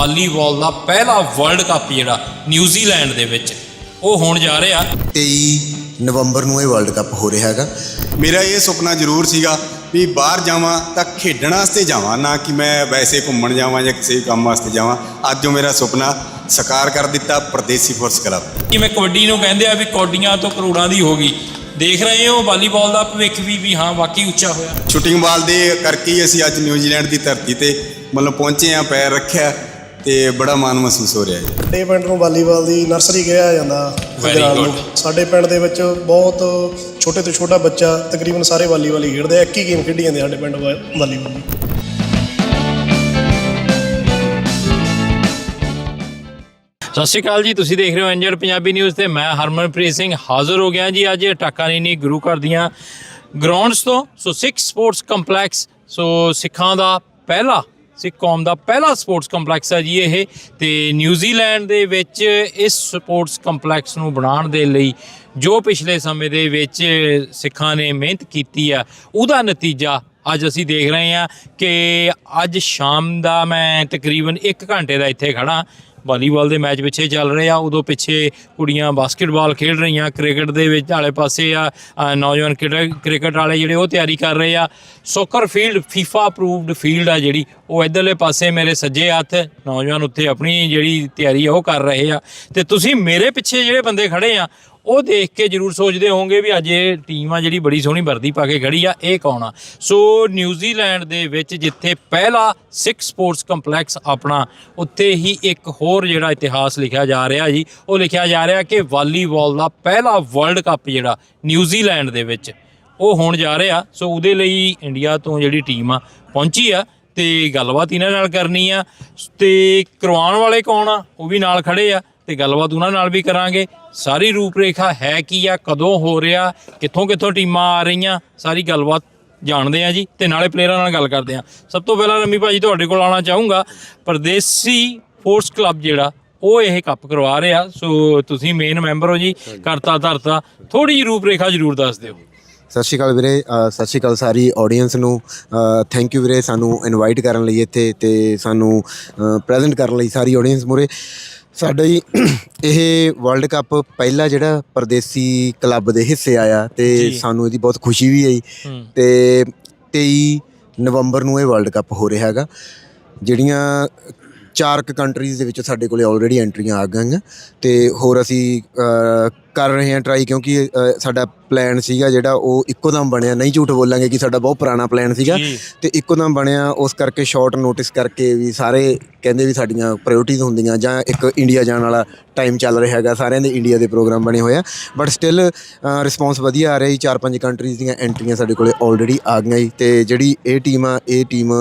Volleyball ਦਾ ਪਹਿਲਾ world cup ਜਿਹੜਾ New Zealand ਦੇ ਵਿੱਚ ਉਹ ਹੋਣ ਜਾ ਰਿਹਾ। 23 ਨਵੰਬਰ ਨੂੰ ਇਹ ਵਰਲਡ ਕੱਪ ਹੋ ਰਿਹਾ ਹੈਗਾ। ਮੇਰਾ ਇਹ ਸੁਪਨਾ ਜ਼ਰੂਰ ਸੀਗਾ ਵੀ ਬਾਹਰ ਜਾਵਾਂ ਤਾਂ ਖੇਡਣ ਵਾਸਤੇ ਜਾਵਾਂ ਨਾ ਕਿ ਮੈਂ ਵੈਸੇ ਘੁੰਮਣ ਜਾਵਾਂ ਜਾਂ ਕਿਸੇ ਕੰਮ ਵਾਸਤੇ ਜਾਵਾਂ। ਅੱਜ ਉਹ ਮੇਰਾ ਸੁਪਨਾ ਸਾਕਾਰ ਕਰ ਦਿੱਤਾ ਪਰਦੇਸੀ ਫੋਰਸ ਕਲੱਬ। ਜਿਵੇਂ ਕਬੱਡੀ ਨੂੰ ਕਹਿੰਦੇ ਆ ਵੀ ਕੌਡੀਆਂ ਤੋਂ ਕਰੋੜਾਂ ਦੀ ਹੋ ਗਈ। ਦੇਖ ਰਹੇ ਹੋ ਵਾਲੀਬਾਲ ਦਾ ਭਵਿੱਖ ਵੀ ਵੀ ਹਾਂ ਵਾਕਈ ਉੱਚਾ ਹੋਇਆ। ਸ਼ੂਟਿੰਗ ਬਾਲ ਦੇ ਕਰਕੇ ਹੀ ਅਸੀਂ ਅੱਜ ਨਿਊਜ਼ੀਲੈਂਡ ਦੀ ਧਰਤੀ ਤੇ ਮਤਲਬ ਪਹੁੰਚੇ ਆ ਪੈਰ ਰੱਖਿਆ। ਤੇ ਬੜਾ ਮਾਣ ਮਹਿਸੂਸ ਹੋ ਰਿਹਾ ਹੈ। ਸਾਡੇ ਪਿੰਡ ਨੂੰ ਵਾਲੀਬਾਲ ਦੀ ਨਰਸਰੀ ਕਿਹਾ ਜਾਂਦਾ ਨੂੰ. ਸਾਡੇ ਪਿੰਡ ਦੇ ਵਿੱਚ ਬਹੁਤ ਛੋਟੇ ਤੋਂ ਛੋਟਾ ਬੱਚਾ ਤਕਰੀਬਨ ਸਾਰੇ ਵਾਲੀਬਾਲ ਹੀ ਖੇਡਦੇ ਆ ਇੱਕ ਹੀ ਗੇਮ ਖੇਡੀ ਜਾਂਦੇ ਸਾਡੇ ਪਿੰਡ ਵਾ- ਵਾਲੀਬਾਲ ਦੀ। ਸਤਿ ਸ਼੍ਰੀ ਅਕਾਲ ਜੀ ਤੁਸੀਂ ਦੇਖ ਰਹੇ ਹੋ ਐਨਜਰ ਪੰਜਾਬੀ ਨਿਊਜ਼ ਤੇ ਮੈਂ ਹਰਮਨਪ੍ਰੀਤ ਸਿੰਘ ਹਾਜ਼ਰ ਹੋ ਗਿਆ ਜੀ ਅੱਜ ਟਾਕਾਨੀਨੀ ਗੁਰੂ ਘਰ ਦੀਆਂ ਗਰਾਊਂਡਸ ਤੋਂ ਸੋ ਸਿੱਖ ਸਪੋਰਟਸ ਕੰਪਲੈਕਸ ਸੋ ਸਿੱਖਾਂ ਦਾ ਪਹਿਲਾ ਸਿੱਖ ਕੌਮ ਦਾ ਪਹਿਲਾ ਸਪੋਰਟਸ ਕੰਪਲੈਕਸ ਹੈ ਜੀ ਇਹ, ਤੇ ਨਿਊਜ਼ੀਲੈਂਡ ਦੇ ਵਿੱਚ ਇਸ ਸਪੋਰਟਸ ਕੰਪਲੈਕਸ ਨੂੰ ਬਣਾਉਣ ਦੇ ਲਈ ਜੋ ਪਿਛਲੇ ਸਮੇਂ ਦੇ ਵਿੱਚ ਸਿੱਖਾਂ ਨੇ ਮਿਹਨਤ ਕੀਤੀ ਆ, ਉਹਦਾ ਨਤੀਜਾ ਅੱਜ ਅਸੀਂ ਦੇਖ ਰਹੇ ਹਾਂ ਕਿ ਅੱਜ ਸ਼ਾਮ ਦਾ ਮੈਂ ਤਕਰੀਬਨ 1 ਘੰਟੇ ਦਾ ਇੱਥੇ ਖੜਾ ਵਾਲੀਬਾਲ ਦੇ ਮੈਚ ਪਿੱਛੇ ਚੱਲ ਰਹੇ ਆ, ਉਦੋਂ ਪਿੱਛੇ ਕੁੜੀਆਂ ਬਾਸਕਟਬਾਲ ਖੇਡ ਰਹੀਆਂ, ਕ੍ਰਿਕਟ ਦੇ ਵਿੱਚ ਵਾਲੇ ਪਾਸੇ ਆ ਨੌਜਵਾਨ ਕ੍ਰਿਕਟ ਕ੍ਰਿਕਟ ਵਾਲੇ ਜਿਹੜੇ ਉਹ ਤਿਆਰੀ ਕਰ ਰਹੇ ਆ। Soccer field FIFA approved field ਆ ਜਿਹੜੀ, ਉਹ ਇਧਰਲੇ ਪਾਸੇ ਮੇਰੇ ਸੱਜੇ ਹੱਥ ਨੌਜਵਾਨ ਉੱਥੇ ਆਪਣੀ ਜਿਹੜੀ ਤਿਆਰੀ ਆ, ਉਹ ਕਰ ਰਹੇ ਆ। ਤੇ ਤੁਸੀਂ ਮੇਰੇ ਪਿੱਛੇ ਜਿਹੜੇ ਬੰਦੇ ਖੜੇ ਆ ਉਹ ਦੇਖ ਕੇ ਜਰੂਰ ਸੋਚਦੇ ਹੋਵੋਗੇ ਵੀ ਅੱਜ ਇਹ ਟੀਮ ਆ ਜਿਹੜੀ ਬੜੀ ਸੋਹਣੀ ਵਰਦੀ ਪਾ ਕੇ ਖੜੀ ਆ, ਇਹ ਕੌਣ ਆ? ਸੋ ਨਿਊਜ਼ੀਲੈਂਡ ਦੇ ਵਿੱਚ ਜਿੱਥੇ ਪਹਿਲਾ ਸਿੱਖ ਸਪੋਰਟਸ ਕੰਪਲੈਕਸ ਆਪਣਾ, ਉੱਥੇ ਹੀ ਇੱਕ ਹੋਰ ਜਿਹੜਾ ਇਤਿਹਾਸ ਲਿਖਿਆ ਜਾ ਰਿਹਾ ਜੀ, ਉਹ ਲਿਖਿਆ ਜਾ ਰਿਹਾ ਕਿ ਵਾਲੀਬਾਲ ਦਾ ਪਹਿਲਾ ਵਰਲਡ ਕੱਪ ਜਿਹੜਾ ਨਿਊਜ਼ੀਲੈਂਡ ਦੇ ਵਿੱਚ ਉਹ ਹੋਣ ਜਾ ਰਿਹਾ। ਸੋ ਉਹਦੇ ਲਈ ਇੰਡੀਆ ਤੋਂ ਜਿਹੜੀ ਟੀਮ ਆ, ਪਹੁੰਚੀ ਆ ਤੇ ਗੱਲਬਾਤ ਇਹਨਾਂ ਨਾਲ ਕਰਨੀ ਆ। ਤੇ ਕਰਵਾਉਣ ਵਾਲੇ ਕੌਣ ਆ? ਉਹ ਵੀ ਨਾਲ ਖੜੇ ਆ। ਤੇ ਗੱਲਬਾਤ ਉਹਨਾਂ ਨਾਲ ਵੀ ਕਰਾਂਗੇ। ਸਾਰੀ ਰੂਪਰੇਖਾ ਹੈ ਕੀ ਆ, ਕਦੋਂ ਹੋ ਰਿਹਾ, ਕਿੱਥੋਂ ਕਿੱਥੋਂ ਟੀਮਾਂ ਆ ਰਹੀਆਂ, ਸਾਰੀ ਗੱਲਬਾਤ ਜਾਣਦੇ ਆ ਜੀ ਤੇ ਨਾਲੇ ਪਲੇਅਰਾਂ ਨਾਲ ਗੱਲ ਕਰਦੇ ਆ। ਸਭ ਤੋਂ ਪਹਿਲਾਂ ਰਮੀ ਭਾਜੀ ਤੁਹਾਡੇ ਕੋਲ ਆਉਣਾ ਚਾਹੂੰਗਾ। ਪਰਦੇਸੀ ਫੋਰਸ ਕਲੱਬ ਜਿਹੜਾ, ਉਹ ਇਹ ਕੱਪ ਕਰਵਾ ਰਿਹਾ। ਸੋ ਤੁਸੀਂ ਮੇਨ ਮੈਂਬਰ ਹੋ ਜੀ, ਕਰਤਾ ਧਰਤਾ। ਥੋੜੀ ਜਿਹੀ ਰੂਪਰੇਖਾ ਜ਼ਰੂਰ ਦੱਸ ਦਿਓ। ਸਤਿ ਸ਼੍ਰੀ ਅਕਾਲ ਵੀਰੇ ਸਤਿ ਸ਼੍ਰੀ ਅਕਾਲ ਸਾਰੀ ਆਡੀਅנס ਨੂੰ। ਥੈਂਕ ਯੂ ਵੀਰੇ ਸਾਨੂੰ ਇਨਵਾਈਟ ਕਰਨ ਲਈ ਇੱਥੇ ਤੇ ਸਾਨੂੰ ਪ੍ਰੈਜ਼ੈਂਟ ਕਰਨ ਲਈ ਸਾਰੀ ਆਡੀਅנס ਮੁਰੇ ਸਾਡਾ ਜੀ ਇਹ ਵਰਲਡ ਕੱਪ ਪਹਿਲਾ ਜਿਹੜਾ ਪਰਦੇਸੀ ਕਲੱਬ ਦੇ ਹਿੱਸੇ ਆਇਆ ਤੇ ਜੀ। ਸਾਨੂੰ ਇਹਦੀ ਬਹੁਤ ਖੁਸ਼ੀ ਵੀ ਆਈ ਹੂੰ। ਤੇ 23 ਨਵੰਬਰ ਨੂੰ ਇਹ ਵਰਲਡ ਕੱਪ ਹੋ ਰਿਹਾ ਹੈਗਾ ਜਿਹੜੀਆਂ ਚਾਰ ਕੁ ਕੰਟਰੀਜ਼ ਦੇ ਵਿੱਚ ਸਾਡੇ ਕੋਲੇ ਆਲਰੇਡੀ ਐਂਟਰੀਆਂ ਆ ਗਈਆਂ ਤੇ ਹੋਰ ਅਸੀਂ ਕਰ ਰਹੇ ਹਾਂ ਟਰਾਈ ਕਿਉਂਕਿ ਸਾਡਾ ਪਲਾਨ ਸੀਗਾ ਜਿਹੜਾ ਉਹ ਇੱਕੋ ਦਮ ਬਣਿਆ। ਨਹੀਂ ਝੂਠ ਬੋਲਾਂਗੇ ਕਿ ਸਾਡਾ ਬਹੁਤ ਪੁਰਾਣਾ ਪਲਾਨ ਸੀਗਾ। ਜੀ। ਤੇ ਇੱਕੋ ਦਮ ਬਣਿਆ ਉਸ ਕਰਕੇ ਸ਼ਾਰਟ ਨੋਟਿਸ ਕਰਕੇ ਵੀ ਸਾਰੇ ਕਹਿੰਦੇ ਵੀ ਸਾਡੀਆਂ ਪ੍ਰਾਇੋਰਟੀਜ਼ ਹੁੰਦੀਆਂ ਜਾਂ ਇੱਕ ਇੰਡੀਆ ਜਾਣ ਵਾਲਾ ਟਾਈਮ ਚੱਲ ਰਿਹਾ ਹੈਗਾ ਸਾਰਿਆਂ ਦੇ ਇੰਡੀਆ ਦੇ ਪ੍ਰੋਗਰਾਮ ਬਣੇ ਹੋਏ ਆ। ਬਟ ਸਟਿਲ ਰਿਸਪੌਂਸ ਵਧੀਆ ਆ ਰਿਹਾ ਜੀ ਚਾਰ ਪੰਜ ਕੰਟਰੀਜ਼ ਦੀਆਂ ਐਂਟਰੀਆਂ ਸਾਡੇ ਕੋਲੇ ਆਲਰੇਡੀ ਆ ਗਈਆਂ ਜੀ। ਤੇ ਜਿਹੜੀ ਇਹ ਟੀਮ ਆ ਇਹ ਟੀਮ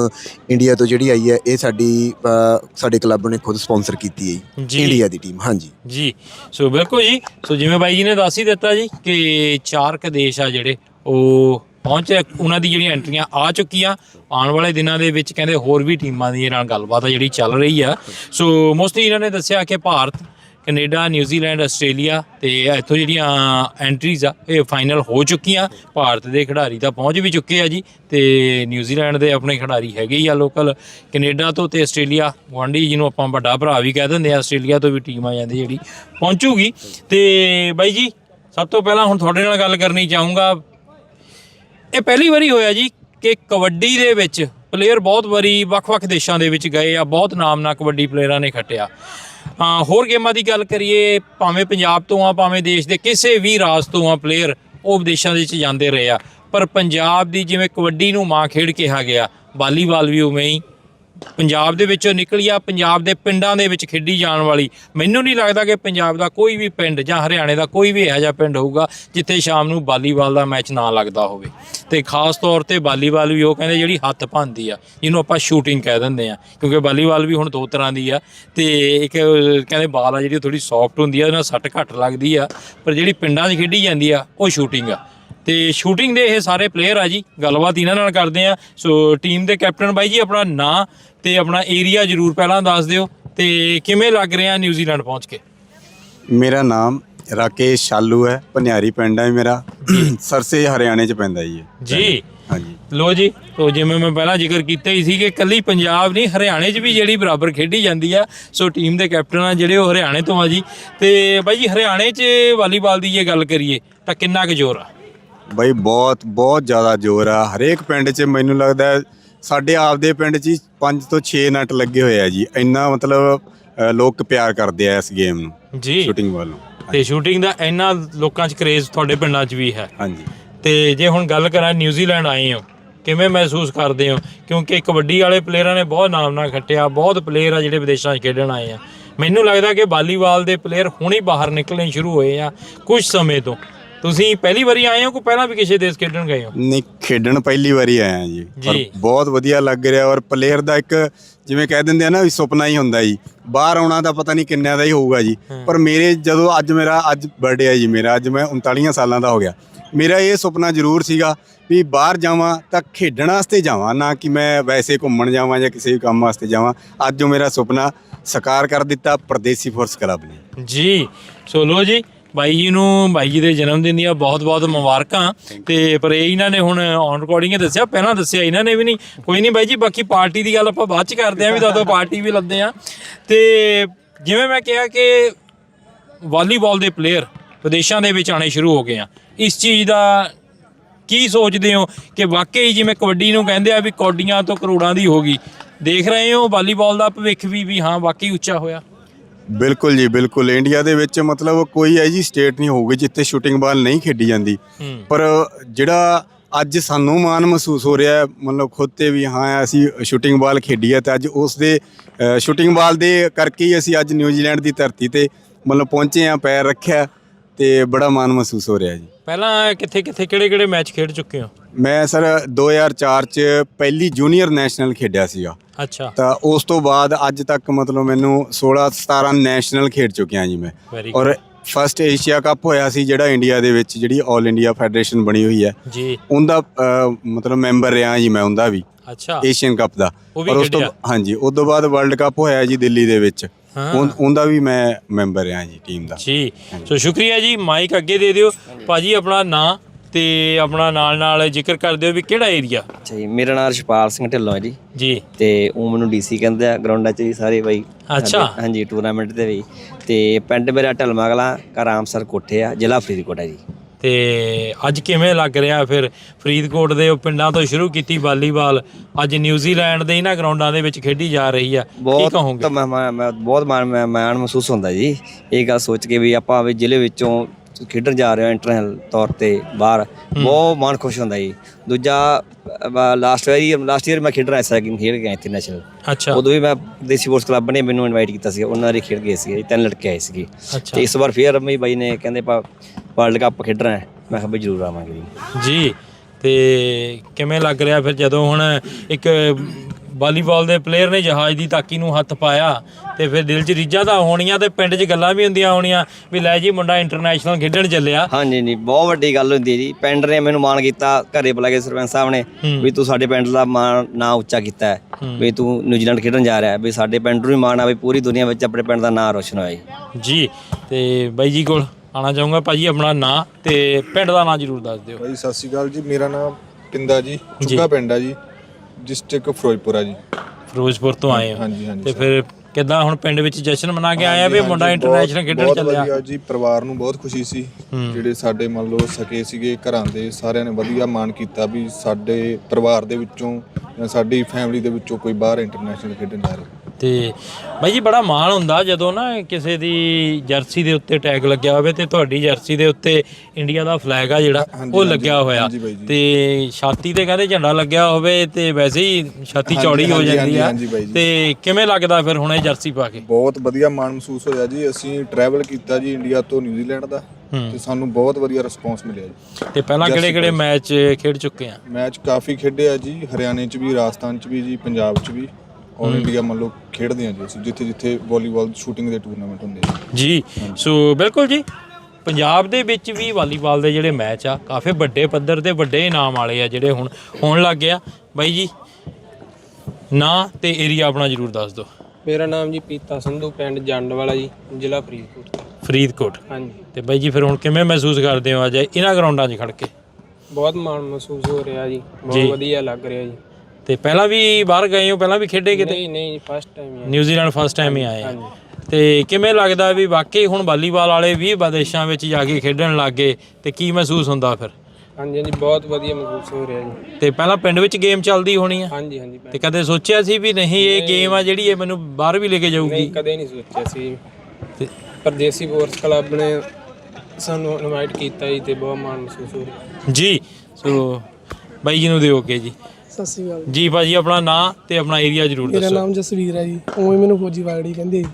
ਇੰਡੀਆ ਤੋਂ ਜਿਹੜੀ ਆਈ ਹੈ ਇਹ ਸਾਡੀ ਅ, ਸਾਡੇ ਕਲੱਬ ਨੇ ਖੁਦ ਸਪਾਂਸਰ ਕੀਤੀ ਹੈ ਜੀ। ਜੀ। ਇੰਡੀਆ ਦੀ ਟੀਮ ਹਾਂਜੀ। ਜੀ। ਸੋ ਬਿਲਕੁਲ ਜੀ। ਸੋ ਜਿਵੇਂ ਬਾਈ ਜੀ ਨੇ ਦੱਸ ਹੀ ਦਿੱਤਾ ਜੀ ਕਿ ਚਾਰ ਕ ਦੇਸ਼ ਆ ਜਿਹੜੇ ਉਹ ਪਹੁੰਚ, ਉਹਨਾਂ ਦੀ ਜਿਹੜੀਆਂ ਐਂਟਰੀਆਂ ਆ ਚੁੱਕੀਆਂ। ਆਉਣ ਵਾਲੇ ਦਿਨਾਂ ਦੇ ਵਿੱਚ ਕਹਿੰਦੇ ਹੋਰ ਵੀ ਟੀਮਾਂ ਦੀ ਨਾਲ ਗੱਲਬਾਤ ਆ ਜਿਹੜੀ ਚੱਲ ਰਹੀ ਆ। ਸੋ ਮੋਸਟਲੀ ਇਹਨਾਂ ਨੇ ਦੱਸਿਆ ਕਿ ਭਾਰਤ, ਕੈਨੇਡਾ ਨਿਊਜ਼ੀਲੈਂਡ ਆਸਟ੍ਰੇਲੀਆ ਤੇ ਇੱਥੋਂ ਜਿਹੜੀਆਂ ਐਂਟਰੀਜ਼ ਆ, ਇਹ ਫਾਈਨਲ ਹੋ ਚੁੱਕੀਆਂ। ਭਾਰਤ ਦੇ ਖਿਡਾਰੀ ਤਾਂ ਪਹੁੰਚ ਵੀ ਚੁੱਕੇ ਆ ਜੀ ਤੇ ਨਿਊਜ਼ੀਲੈਂਡ ਦੇ ਆਪਣੇ ਖਿਡਾਰੀ ਹੈਗੇ ਹੀ ਆ ਲੋਕਲ ਕੈਨੇਡਾ ਤੋਂ ਤੇ ਆਸਟ੍ਰੇਲੀਆ ਗੁਆਂਢੀ ਜਿਹਨੂੰ ਆਪਾਂ ਵੱਡਾ ਭਰਾ ਵੀ ਕਹਿ ਦਿੰਦੇ ਆ ਆਸਟ੍ਰੇਲੀਆ ਤੋਂ ਵੀ ਟੀਮ ਆ ਜਾਂਦੀ ਜਿਹੜੀ ਪਹੁੰਚੂਗੀ। ਤੇ ਬਾਈ ਜੀ ਸਭ ਤੋਂ ਪਹਿਲਾਂ ਹੁਣ ਤੁਹਾਡੇ ਨਾਲ ਗੱਲ ਕਰਨੀ ਚਾਹੂੰਗਾ। ਇਹ ਪਹਿਲੀ ਵਾਰੀ ਹੋਇਆ ਜੀ ਕਿ ਕਬੱਡੀ ਦੇ ਵਿੱਚ ਪਲੇਅਰ ਬਹੁਤ ਵਾਰੀ ਵੱਖ-ਵੱਖ ਦੇਸ਼ਾਂ ਦੇ ਵਿੱਚ ਗਏ ਆ, ਬਹੁਤ ਨਾਮ ਨਾਲ ਕਬੱਡੀ ਪਲੇਅਰਾਂ ਨੇ ਖੱਟਿਆ। ਹੋਰ ਗੇਮਾਂ ਦੀ ਗੱਲ ਕਰੀਏ, ਭਾਵੇਂ ਪੰਜਾਬ ਤੋਂ ਆ, ਭਾਵੇਂ ਦੇਸ਼ ਦੇ ਕਿਸੇ ਵੀ ਰਾਜ ਤੋਂ ਆ ਪਲੇਅਰ ਉਹ ਵਿਦੇਸ਼ਾਂ ਦੇ ਵਿੱਚ ਜਾਂਦੇ ਰਹੇ ਆ। ਪਰ ਪੰਜਾਬ ਦੀ ਜਿਵੇਂ ਕਬੱਡੀ ਨੂੰ ਮਾਂ ਖੇਡ ਕਿਹਾ ਗਿਆ, ਵਾਲੀਬਾਲ ਵੀ ਉਵੇਂ ਹੀ। ਪੰਜਾਬ ਦੇ ਵਿੱਚੋਂ ਨਿਕਲੀ ਆ, ਪੰਜਾਬ ਦੇ ਪਿੰਡਾਂ ਦੇ ਵਿੱਚ ਖੇਡੀ ਜਾਣ ਵਾਲੀ। ਮੈਨੂੰ ਨਹੀਂ ਲੱਗਦਾ ਕਿ ਪੰਜਾਬ ਦਾ ਕੋਈ ਵੀ ਪਿੰਡ ਜਾਂ ਹਰਿਆਣੇ ਦਾ ਕੋਈ ਵੀ ਇਹੋ ਜਿਹਾ ਪਿੰਡ ਹੋਊਗਾ, ਜਿੱਥੇ ਸ਼ਾਮ ਨੂੰ ਵਾਲੀਬਾਲ ਦਾ ਮੈਚ ਨਾ ਲੱਗਦਾ ਹੋਵੇ। ਤੇ ਖਾਸ ਤੌਰ ਤੇ ਵਾਲੀਬਾਲ ਵੀ ਉਹ ਕਹਿੰਦੇ ਜਿਹੜੀ ਹੱਥ ਭੰਨਦੀ ਆ, ਜਿਹਨੂੰ ਆਪਾਂ ਸ਼ੂਟਿੰਗ ਕਹਿ ਦਿੰਦੇ ਆ, ਕਿਉਂਕਿ ਵਾਲੀਬਾਲ ਵੀ ਹੁਣ ਦੋ ਤਰ੍ਹਾਂ ਦੀ ਆ। ਤੇ ਇੱਕ ਕਹਿੰਦੇ ਬਾਲ ਆ ਜਿਹੜੀ ਥੋੜੀ ਸੌਫਟ ਹੁੰਦੀ ਆ, ਉਹਦੇ ਨਾਲ ਸੱਟ ਘੱਟ ਲੱਗਦੀ ਆ, ਪਰ ਜਿਹੜੀ ਪਿੰਡਾਂ 'ਚ ਖੇਡੀ ਜਾਂਦੀ ਆ, ਉਹ ਸ਼ੂਟਿੰਗ ਆ। ਤੇ ਸ਼ੂਟਿੰਗ ਦੇ ਇਹ ਸਾਰੇ ਪਲੇਅਰ ਆ ਜੀ ਗੱਲਬਾਤ ਇਹਨਾਂ ਨਾਲ ਕਰਦੇ ਆ ਸੋ ਟੀਮ ਦੇ ਕੈਪਟਨ ਬਾਈ ਜੀ ਆਪਣਾ ਨਾਂ ਤੇ ਆਪਣਾ ਏਰੀਆ ਜਰੂਰ ਪਹਿਲਾਂ ਦੱਸ ਦਿਓ ਤੇ ਕਿਵੇਂ ਲੱਗ ਰਿਹਾ ਨਿਊਜ਼ੀਲੈਂਡ ਪਹੁੰਚ ਕੇ? ਮੇਰਾ ਨਾਮ ਰਾਕੇਸ਼ ਸ਼ਾਲੂ ਹੈ ਪਨਿਆਰੀ ਪਿੰਡ ਹੈ ਮੇਰਾ। ਸਰਸੇ ਹਰਿਆਣੇ ਚ ਪੈਂਦਾ ਜੀ। ਜੀ। ਹਾਂਜੀ। ਲੋ ਜੀ ਤੋ ਜਿਵੇਂ ਮੈਂ ਪਹਿਲਾਂ ਜ਼ਿਕਰ ਕੀਤਾ ਹੀ ਸੀ ਕਿ ਕੱਲੀ ਪੰਜਾਬ ਨਹੀਂ ਹਰਿਆਣੇ 'ਚ ਵੀ ਜਿਹੜੀ ਬਰਾਬਰ ਖੇਡੀ ਜਾਂਦੀ ਆ। ਸੋ ਟੀਮ ਦੇ ਕੈਪਟਨ ਆ ਜਿਹੜੇ ਉਹ ਹਰਿਆਣੇ ਤੋਂ ਆ ਜੀ। ਤੇ ਬਾਈ ਜੀ ਹਰਿਆਣੇ 'ਚ ਵਾਲੀਬਾਲ ਦੀ ਜੇ ਗੱਲ ਕਰੀਏ ਤਾਂ ਕਿੰਨਾ ਕੁ ਜ਼ੋਰ ਆ? ਬਈ ਬਹੁਤ ਬਹੁਤ ਜ਼ਿਆਦਾ ਜ਼ੋਰ ਆ। ਹਰੇਕ ਪਿੰਡ 'ਚ ਮੈਨੂੰ ਲੱਗਦਾ ਹੈ ਸਾਡੇ ਆਪਦੇ ਪਿੰਡ 'ਚ 5 ਤੋਂ 6 ਨਟ ਲੱਗੇ ਹੋਏ ਆ ਜੀ। ਇੰਨਾ ਮਤਲਬ ਅ, ਲੋਕ ਪਿਆਰ ਕਰਦੇ ਆ ਇਸ ਗੇਮ ਨੂੰ ਜੀ। ਸ਼ੂਟਿੰਗ ਵੱਲ ਨੂੰ। ਤੇ ਸ਼ੂਟਿੰਗ ਦਾ ਇੰਨਾ ਲੋਕਾਂ 'ਚ ਕਰੇਜ਼ ਤੁਹਾਡੇ ਪਿੰਡਾਂ 'ਚ ਵੀ ਹੈ। ਹਾਂਜੀ। ਤੇ ਜੇ ਹੁਣ ਗੱਲ ਕਰਾਂ ਨਿਊਜ਼ੀਲੈਂਡ ਆਏ ਹੋ ਕਿਵੇਂ ਮਹਿਸੂਸ ਕਰਦੇ ਹੋ? ਕਿਉਂਕਿ ਕਬੱਡੀ ਵਾਲੇ ਪਲੇਅਰਾਂ ਨੇ ਬਹੁਤ ਨਾਮ ਨਾ ਖੱਟਿਆ ਬਹੁਤ ਪਲੇਅਰ ਆ ਜਿਹੜੇ ਵਿਦੇਸ਼ਾਂ 'ਚ ਖੇਡਣ ਆਏ ਆ। ਮੈਨੂੰ ਲੱਗਦਾ ਕਿ ਵਾਲੀਬਾਲ ਦੇ ਪਲੇਅਰ ਹੁਣੇ ਬਾਹਰ ਨਿਕਲਣੇ ਸ਼ੁਰੂ ਹੋਏ ਆ ਕੁਝ ਸਮੇਂ ਤੋਂ। ਤੁਸੀਂ ਪਹਿਲੀ ਵਾਰੀ ਆਏ ਹੋ ਕਿ ਪਹਿਲਾਂ ਵੀ ਕਿਸੇ ਦੇਸ਼ ਖੇਡਣ ਗਏ ਹੋ? ਨਹੀਂ ਖੇਡਣ ਪਹਿਲੀ ਵਾਰੀ ਆਇਆ ਜੀ। ਪਰ ਜੀ। ਬਹੁਤ ਵਧੀਆ ਲੱਗ ਰਿਹਾ ਔਰ ਪਲੇਅਰ ਦਾ ਇੱਕ ਜਿਵੇਂ ਕਹਿ ਦਿੰਦੇ ਆ ਨਾ ਵੀ ਸੁਪਨਾ ਹੀ ਹੁੰਦਾ ਜੀ। ਬਾਹਰ ਆਉਣਾ ਤਾਂ ਪਤਾ ਨਹੀਂ ਕਿੰਨਿਆਂ ਦਾ ਹੀ ਹੋਊਗਾ ਜੀ। ਪਰ ਮੇਰੇ ਜਦੋਂ ਅੱਜ ਮੇਰਾ ਅੱਜ ਬਰਥਡੇ ਹੈ ਜੀ ਮੇਰਾ ਅੱਜ ਮੈਂ 39 ਸਾਲਾਂ ਦਾ ਹੋ ਗਿਆ। ਮੇਰਾ ਇਹ ਸੁਪਨਾ ਜ਼ਰੂਰ ਸੀਗਾ ਵੀ ਬਾਹਰ ਜਾਵਾਂ ਤਾਂ ਖੇਡਣ ਵਾਸਤੇ ਜਾਵਾਂ ਨਾ ਕਿ ਮੈਂ ਵੈਸੇ ਘੁੰਮਣ ਜਾਵਾਂ ਜਾਂ ਕਿਸੇ ਵੀ ਕੰਮ ਵਾਸਤੇ ਜਾਵਾਂ। ਅੱਜ ਉਹ ਮੇਰਾ ਸੁਪਨਾ ਸਾਕਾਰ ਕਰ ਦਿੱਤਾ ਪਰਦੇਸੀ ਫੋਰਸ ਕਲੱਬ ਨੇ। ਜੀ। ਸੋ ਲੋ ਜੀ ਬਾਈ ਜੀ ਨੂੰ ਬਾਈ ਜੀ ਦੇ ਜਨਮ ਦਿਨ ਦੀਆਂ ਬਹੁਤ-ਬਹੁਤ ਮੁਬਾਰਕਾਂ। ਤੇ ਪਰ ਇਹ ਇਹਨਾਂ ਨੇ ਹੁਣ ਔਨ ਰਿਕਾਰਡਿੰਗ ਦੱਸਿਆ ਪਹਿਲਾਂ ਦੱਸਿਆ ਇਹਨਾਂ ਨੇ ਵੀ ਨਹੀਂ। ਕੋਈ ਨਹੀਂ ਬਾਈ ਜੀ ਬਾਕੀ ਪਾਰਟੀ ਦੀ ਗੱਲ ਆਪਾਂ ਬਾਅਦ ਚ ਕਰਦੇ ਆਂ ਵੀ ਦਾਦਾ ਪਾਰਟੀ ਵੀ ਲੱਦੇ ਆ ਤੇ ਜਿਵੇਂ ਮੈਂ ਕਿਹਾ ਕਿ ਵਾਲੀਬਾਲ ਦੇ ਪਲੇਅਰ ਵਿਦੇਸ਼ਾਂ ਦੇ ਵਿੱਚ ਆਣੇ ਸ਼ੁਰੂ ਹੋ ਗਏ ਆ। ਇਸ ਚੀਜ਼ ਦਾ ਕੀ ਸੋਚਦੇ ਹੋ ਕਿ ਵਾਕਈ ਜਿਵੇਂ ਕਬੱਡੀ ਨੂੰ ਕਹਿੰਦੇ ਆ ਵੀ ਕੌਡੀਆਂ ਤੋਂ ਕਰੋੜਾਂ ਦੀ ਹੋ ਗਈ। ਦੇਖ ਰਹੇ ਹੋ ਵਾਲੀਬਾਲ ਦਾ ਭਵਿੱਖ ਵੀ ਵੀ ਹਾਂ ਵਾਕਈ ਉੱਚਾ ਹੋਇਆ। ਬਿਲਕੁਲ ਜੀ ਬਿਲਕੁਲ। ਇੰਡੀਆ ਦੇ ਵਿੱਚ ਮਤਲਬ ਕੋਈ ਐਜੀ ਸਟੇਟ ਨਹੀਂ ਹੋਊਗੀ ਜਿੱਥੇ ਸ਼ੂਟਿੰਗ ਬਾਲ ਨਹੀਂ ਖੇਡੀ ਜਾਂਦੀ। ਹੂੰ। ਪਰ ਜਿਹੜਾ ਅੱਜ ਸਾਨੂੰ ਮਾਣ ਮਹਿਸੂਸ ਹੋ ਰਿਹਾ ਹੈ ਮਤਲਬ ਖੁਦ ਤੇ ਵੀ ਹਾਂ ਅਸੀਂ ਸ਼ੂਟਿੰਗ ਬਾਲ ਖੇਡੀ ਹੈ ਤੇ ਅੱਜ ਉਸ ਦੇ ਸ਼ੂਟਿੰਗ ਬਾਲ ਦੇ ਕਰਕੇ ਹੀ ਅਸੀਂ ਅੱਜ ਨਿਊਜ਼ੀਲੈਂਡ ਦੀ ਧਰਤੀ ਤੇ ਮਤਲਬ ਪਹੁੰਚੇ ਆ ਪੈਰ ਰੱਖਿਆ। ਤੇ ਬੜਾ ਮਾਣ ਮਹਿਸੂਸ ਹੋ ਰਿਹਾ ਜੀ। ਪਹਿਲਾਂ ਕਿੱਥੇ ਕਿੱਥੇ ਕਿਹੜੇ ਕਿਹੜੇ ਮੈਚ ਖੇਡ ਚੁੱਕੇ ਹੋ? ਮੈਂ ਸਰ 2004 ਚ ਪਹਿਲੀ ਜੂਨੀਅਰ ਨੈਸ਼ਨਲ ਖੇਡਿਆ ਸੀਗਾ। ਅੱਛਾ। ਤਾਂ ਉਸ ਤੋਂ ਬਾਅਦ ਅੱਜ ਤੱਕ ਮਤਲਬ ਮੈਨੂੰ 16 17 ਨੈਸ਼ਨਲ ਖੇਡ ਚੁੱਕਿਆ ਜੀ ਮੈਂ। ਔਰ ਫਸਟ ਏਸ਼ੀਆ ਕੱਪ ਹੋਇਆ ਸੀ ਜਿਹੜਾ ਇੰਡੀਆ ਦੇ ਵਿੱਚ ਜਿਹੜੀ 올 ਇੰਡੀਆ ਫੈਡਰੇਸ਼ਨ ਬਣੀ ਹੋਈ ਹੈ। ਜੀ। ਉਹਦਾ ਅਹ, ਮਤਲਬ ਮੈਂਬਰ ਰਿਹਾ ਜੀ ਮੈਂ ਉਹਦਾ ਵੀ। ਅੱਛਾ। ਏਸ਼ੀਅਨ ਕੱਪ ਦਾ। ਉਹ ਵੀ ਔਰ ਉਸ ਤੋਂ? ਹਾਂਜੀ ਉਸ ਤੋਂ ਬਾਅਦ ਵਰਲਡ ਕੱਪ ਹੋਇਆ ਜੀ ਦਿੱਲੀ ਦੇ ਵਿੱਚ। ਹਾਂ। ਉਹ- ਉਹਦਾ ਵੀ ਮੈਂ ਮੈਂਬਰ ਰਿਹਾ ਜੀ ਟੀਮ ਦਾ। ਜੀ। ਸੋ ਸ਼ੁਕਰੀਆ ਜੀ ਮਾਈਕ ਅੱਗੇ ਦੇ ਦਿਓ। ਭਾਜੀ ਆਪਣਾ ਨਾਂ ਤੇ ਆਪਣਾ ਨਾਲ ਨਾਲ ਜ਼ਿਕਰ ਕਰ ਦਿਓ ਵੀ ਕਿਹੜਾ ਏਰੀਆ? ਅੱਛਾ ਜੀ ਮੇਰਾ ਨਾਮ ਰਸ਼ਪਾਲ ਸਿੰਘ ਢਿੱਲੋਂ ਹੈ ਜੀ। ਜੀ। ਤੇ ਉਹ ਮੈਨੂੰ ਡੀਸੀ ਕਹਿੰਦੇ ਆ ਗਰਾਊਂਡਾਂ 'ਚ ਵੀ ਸਾਰੇ ਬਾਈ। ਅੱਛਾ। ਹਾਂਜੀ ਟੂਰਨਾਮੈਂਟ ਤੇ ਵੀ ਤੇ ਪਿੰਡ ਮੇਰਾ ਢਲਮਗਲਾ ਕਰਾਮਸਰ ਕੋਠੇ ਆ ਜ਼ਿਲ੍ਹਾ ਫਰੀਦਕੋਟ ਹੈ ਜੀ। ਤੇ ਅੱਜ ਕਿਵੇਂ ਲੱਗ ਰਿਹਾ ਫਿਰ ਫਰੀਦਕੋਟ ਦੇ ਉਹ ਪਿੰਡਾਂ ਤੋਂ ਸ਼ੁਰੂ ਕੀਤੀ ਵਾਲੀਬਾਲ? ਅੱਜ ਨਿਊਜ਼ੀਲੈਂਡ ਦੇ ਇਹਨਾਂ ਗਰਾਊਂਡਾਂ ਦੇ ਵਿੱਚ ਖੇਡੀ ਜਾ ਰਹੀ ਆ। ਕੀ ਕਹੋਗੇ? ਤਾਂ ਮੈਂ ਮੈਂ- ਮੈਂ ਬਹੁਤ ਮਾਣ ਮੈਂ- ਮਾਣ ਮਹਿਸੂਸ ਹੁੰਦਾ ਜੀ। ਇਹ ਗੱਲ ਸੋਚ ਕੇ ਵੀ ਆਪਾਂ ਵੀ ਜ਼ਿਲ੍ਹੇ ਵਿੱਚੋਂ ਖੇਡਣ ਜਾ ਰਹੇ ਹਾਂ ਇੰਟਰਨੈਸ਼ਨਲ ਤੌਰ ਤੇ ਬਾਹਰ। ਬਹੁਤ ਮਨ ਖੁਸ਼ ਹੁੰਦਾ ਜੀ। ਦੂਜਾ ਲਾਸਟ ਵਾਰੀ ਲਾਸਟ ਈਅਰ ਮੈਂ ਖੇਡ ਰਿਹਾ ਸੀ ਗੇਮ ਖੇਡ ਗਿਆ ਇੱਥੇ ਨੈਸ਼ਨਲ ਅੱਛਾ। ਉਦੋਂ ਵੀ ਮੈਂ ਦੇਸੀ ਸਪੋਰਟਸ ਕਲੱਬ ਨੇ ਮੈਨੂੰ ਇਨਵਾਈਟ ਕੀਤਾ ਸੀ। ਉਹਨਾਂ ਦੇ ਖੇਡ ਗਏ ਸੀ ਤਿੰਨ ਲੜਕੇ ਆਏ ਸੀਗੇ। ਤੇ ਇਸ ਵਾਰ ਫੇਰ ਰਮੀ ਬਾਈ ਨੇ ਕਹਿੰਦੇ ਪਾ ਵਰਲਡ ਕੱਪ ਖੇਡਣਾ ਹੈ। ਮੈਂ ਕਿਹਾ ਵੀ ਜ਼ਰੂਰ ਆਵਾਂਗੇ ਜੀ। ਜੀ ਤੇ ਕਿਵੇਂ ਲੱਗ ਰਿਹਾ ਫਿਰ ਜਦੋਂ ਹੁਣ ਇੱਕ ਵਾਲੀਬਾਲ ਦੇ ਪਲੇਅਰ ਨੇ ਜਹਾਜ਼ ਦੀ ਤਾਕੀ ਨੂੰ ਹੱਥ ਪਾਇਆ ਤੇ ਫਿਰ ਦਿਲ 'ਚ ਰੀਝਾਂ ਤਾਂ ਹੋਣੀਆਂ ਤੇ ਪਿੰਡ 'ਚ ਗੱਲਾਂ ਵੀ ਹੁੰਦੀਆਂ ਹੋਣੀਆਂ ਵੀ ਲੈ ਜੀ ਮੁੰਡਾ ਇੰਟਰਨੈਸ਼ਨਲ ਖੇਡਣ ਚੱਲਿਆ। ਹਾਂਜੀ ਨਹੀਂ ਬਹੁਤ ਵੱਡੀ ਗੱਲ ਹੁੰਦੀ ਹੈ ਜੀ। ਪਿੰਡ ਨੇ ਮੈਨੂੰ ਮਾਣ ਕੀਤਾ ਘਰੇ ਬੁਲਾ ਕੇ ਸਰਪੰਚ ਸਾਹਿਬ ਨੇ। ਵੀ ਤੂੰ ਸਾਡੇ ਪਿੰਡ ਦਾ ਮਾਣ ਨਾਂ ਉੱਚਾ ਕੀਤਾ ਹੈ। ਵੀ ਤੂੰ ਨਿਊਜ਼ੀਲੈਂਡ ਖੇਡਣ ਜਾ ਰਿਹਾ ਵੀ ਸਾਡੇ ਪਿੰਡ ਨੂੰ ਵੀ ਮਾਣ ਆ ਵੀ ਪੂਰੀ ਦੁਨੀਆ ਵਿੱਚ ਆਪਣੇ ਪਿੰਡ ਦਾ ਨਾਂ ਰੋਸ਼ਨ ਹੋਇਆ ਜੀ ਤੇ ਬਾਈ ਜੀ ਕੋਲ ਆਣਾ ਚਾਹੂੰਗਾ। ਭਾਜੀ ਆਪਣਾ ਨਾਂ ਤੇ ਪਿੰਡ ਦਾ ਨਾਂ ਜ਼ਰੂਰ ਦੱਸ ਦਿਓ। ਭਾਈ ਸਤਿ ਸ਼੍ਰੀ ਅਕਾਲ ਜੀ। ਮੇਰਾ ਨਾਮ ਪਿੰਦਾ ਜੀ। ਚੁੱਗਾ ਪਿੰਡ ਆ ਜੀ। ਡਿਸਟ੍ਰਿਕਟ ਫਿਰੋਜ਼ਪੁਰ ਜੀ। ਫਿਰੋਜ਼ਪੁਰ ਤੋਂ ਆਏ ਹੋ। ਹਾਂਜੀ ਹਾਂਜੀ ਤੇ ਫਿਰ ਕਿੱਦਾਂ ਹੁਣ ਪਿੰਡ ਵਿੱਚ ਜਸ਼ਨ ਮਨਾ ਕੇ ਆਇਆ ਵੀ ਮੁੰਡਾ ਇੰਟਰਨੈਸ਼ਨਲ ਖੇਡਣ ਬਹੁਤ ਚੱਲਿਆ? ਵਧੀਆ ਜੀ। ਪਰਿਵਾਰ ਨੂੰ ਬਹੁਤ ਖੁਸ਼ੀ ਸੀ। ਜਿਹੜੇ ਸਾਡੇ ਮੰਨ ਲਓ ਸਕੇ ਸੀਗੇ ਘਰਾਂ ਦੇ ਸਾਰਿਆਂ ਨੇ ਵਧੀਆ ਮਾਣ ਕੀਤਾ ਵੀ ਸਾਡੇ ਪਰਿਵਾਰ ਦੇ ਵਿੱਚੋਂ ਜਾਂ ਸਾਡੀ ਫੈਮਿਲੀ ਦੇ ਵਿੱਚੋਂ ਕੋਈ ਬਾਹਰ ਇੰਟਰਨੈਸ਼ਨਲ ਖੇਡਣ ਜਾ ਰਿਹਾ। ਤੇ ਬਾਈ ਜੀ ਬੜਾ ਮਾਣ ਹੁੰਦਾ ਜਦੋਂ ਨਾ ਕਿਸੇ ਦੀ ਜਰਸੀ ਦੇ ਉੱਤੇ ਟੈਗ ਲੱਗਿਆ ਹੋਵੇ ਤੇ ਤੁਹਾਡੀ ਜਰਸੀ ਦੇ ਉੱਤੇ ਇੰਡੀਆ ਦਾ ਫਲੈਗ ਆ ਜਿਹੜਾ ਉਹ ਲੱਗਿਆ ਹੋਇਆ। ਤੇ ਛਾਤੀ ਤੇ ਕਹਿੰਦੇ ਝੰਡਾ ਲੱਗਿਆ ਹੋਵੇ ਤੇ ਵੈਸੇ ਹੀ ਛਾਤੀ ਚੌੜੀ ਹੋ ਜਾਂਦੀ ਆ। ਤੇ ਕਿਵੇਂ ਲੱਗਦਾ ਫਿਰ ਹੁਣ ਇਹ ਜਰਸੀ ਪਾ ਕੇ? ਬਹੁਤ ਵਧੀਆ ਮਾਣ ਮਹਿਸੂਸ ਹੋਇਆ ਜੀ। ਅਸੀਂ ਟਰੈਵਲ ਕੀਤਾ ਜੀ ਇੰਡੀਆ ਤੋਂ ਨਿਊਜ਼ੀਲੈਂਡ ਦਾ। ਤੇ ਸਾਨੂੰ ਬਹੁਤ ਵਧੀਆ ਰਿਸਪੌਂਸ ਮਿਲਿਆ ਜੀ। ਤੇ ਪਹਿਲਾਂ ਕਿਹੜੇ ਕਿਹੜੇ ਮੈਚ ਖੇਡ ਚੁੱਕੇ ਆ? ਮੈਚ ਕਾਫੀ ਖੇਡੇ ਆ ਜੀ। ਹਰਿਆਣੇ ਚ ਵੀ ਰਾਜਸਥਾਨ ਚ ਵੀ ਜੀ ਪੰਜਾਬ ਚ ਵੀ। ਆਲ ਇੰਡੀਆ ਮੰਨ ਲਓ ਖੇਡਦੇ ਆ ਜੀ ਅਸੀਂ ਜਿੱਥੇ ਜਿੱਥੇ ਵਾਲੀਬਾਲ ਸ਼ੂਟਿੰਗ ਦੇ ਟੂਰਨਾਮੈਂਟ ਹੁੰਦੇ ਆ ਜੀ। ਸੋ ਬਿਲਕੁਲ ਜੀ। ਪੰਜਾਬ ਦੇ ਵਿੱਚ ਵੀ ਵਾਲੀਬਾਲ ਦੇ ਜਿਹੜੇ ਮੈਚ ਆ ਕਾਫੀ ਵੱਡੇ ਪੱਧਰ ਤੇ ਵੱਡੇ ਇਨਾਮ ਵਾਲੇ ਆ ਜਿਹੜੇ ਹੁਣ ਹੋਣ ਲੱਗ ਗਿਆ ਬਾਈ ਜੀ ਨਾਂ ਤੇ ਏਰੀਆ ਆਪਣਾ ਜਰੂਰ ਦੱਸ ਦਿਓ। ਮੇਰਾ ਨਾਮ ਜੀ ਪੀਤਾ ਸੰਧੂ ਪਿੰਡ ਜੰਡ ਵਾਲਾ ਜੀ ਜ਼ਿਲ੍ਹਾ ਫਰੀਦਕੋਟ। ਫਰੀਦਕੋਟ। ਹਾਂਜੀ। ਤੇ ਬਾਈ ਜੀ ਫਿਰ ਹੁਣ ਕਿਵੇਂ ਮਹਿਸੂਸ ਕਰਦੇ ਹੋ ਅੱਜ? ਇਹਨਾਂ ਗਰਾਊਂਡਾਂ 'ਚ ਖੜ ਕੇ। ਬਹੁਤ ਮਾਣ ਮਹਿਸੂਸ ਹੋ ਰਿਹਾ ਜੀ ਜੀ। ਬਹੁਤ ਵਧੀਆ ਲੱਗ ਰਿਹਾ ਜੀ। ਤੇ ਪਹਿਲਾਂ ਵੀ ਬਾਹਰ ਗਏ ਹੋ ਪਹਿਲਾਂ ਵੀ ਖੇਡੇ ਕਿਤੇ? ਨਹੀਂ ਨਹੀਂ ਫਸਟ ਟਾਈਮ ਹੀ ਨਿਊਜ਼ੀਲੈਂਡ ਫਸਟ ਟਾਈਮ ਹੀ ਆਏ। ਆ ਤੇ ਕਿਵੇਂ ਲੱਗਦਾ ਵੀ ਵਾਕਈ ਹੁਣ ਵਾਲੀਬਾਲ ਵਾਲੇ ਵੀ ਵਿਦੇਸ਼ਾਂ ਵਿੱਚ ਜਾ ਕੇ ਖੇਡਣ ਲੱਗੇ ਤੇ ਕੀ ਮਹਿਸੂਸ ਹੁੰਦਾ ਫਿਰ? ਹਾਂਜੀ ਹਾਂਜੀ ਬਹੁਤ ਵਧੀਆ ਮਹਿਸੂਸ ਹੋ ਰਿਹਾ ਜੀ। ਤੇ ਪਹਿਲਾਂ ਪਿੰਡ ਵਿੱਚ ਗੇਮ ਚੱਲਦੀ ਹੋਣੀ ਆ? ਹਾਂਜੀ ਹਾਂਜੀ ਤੇ ਕਦੇ ਸੋਚਿਆ ਸੀ ਵੀ ਨਹੀਂ ਇਹ ਗੇਮ ਆ ਜਿਹੜੀ ਇਹ ਮੈਨੂੰ ਬਾਹਰ ਵੀ ਲੈ ਕੇ ਜਾਊਗੀ? ਨਹੀਂ ਕਦੇ ਨਹੀਂ ਸੋਚਿਆ ਸੀ। ਤੇ ਪਰਦੇਸੀ ਫੋਰਸ ਕਲੱਬ ਨੇ ਸਾਨੂੰ ਇਨਵਾਈਟ ਕੀਤਾ ਜੀ ਤੇ ਬਹੁਤ ਮਾਣ ਮਹਿਸੂਸ ਹੋ ਰਿਹਾ। ਜੀ ਸੋ ਬਾਈ ਜੀ ਨੂੰ ਦਿਓ ਕੇ ਜੀ। ਸਤਿ ਸ਼੍ਰੀ ਅਕਾਲ ਜੀ ਭਾਜੀ ਆਪਣਾ ਨਾਂ ਤੇ ਆਪਣਾ ਏਰੀਆ ਜ਼ਰੂਰ ਮੇਰਾ ਦੱਸੋ। ਨਾਮ ਜਸਵੀਰ ਹੈ ਜੀ। ਉਵੇਂ ਮੈਨੂੰ ਫੌਜੀ ਵਾਗੜੀ ਕਹਿੰਦੇ ਜੀ।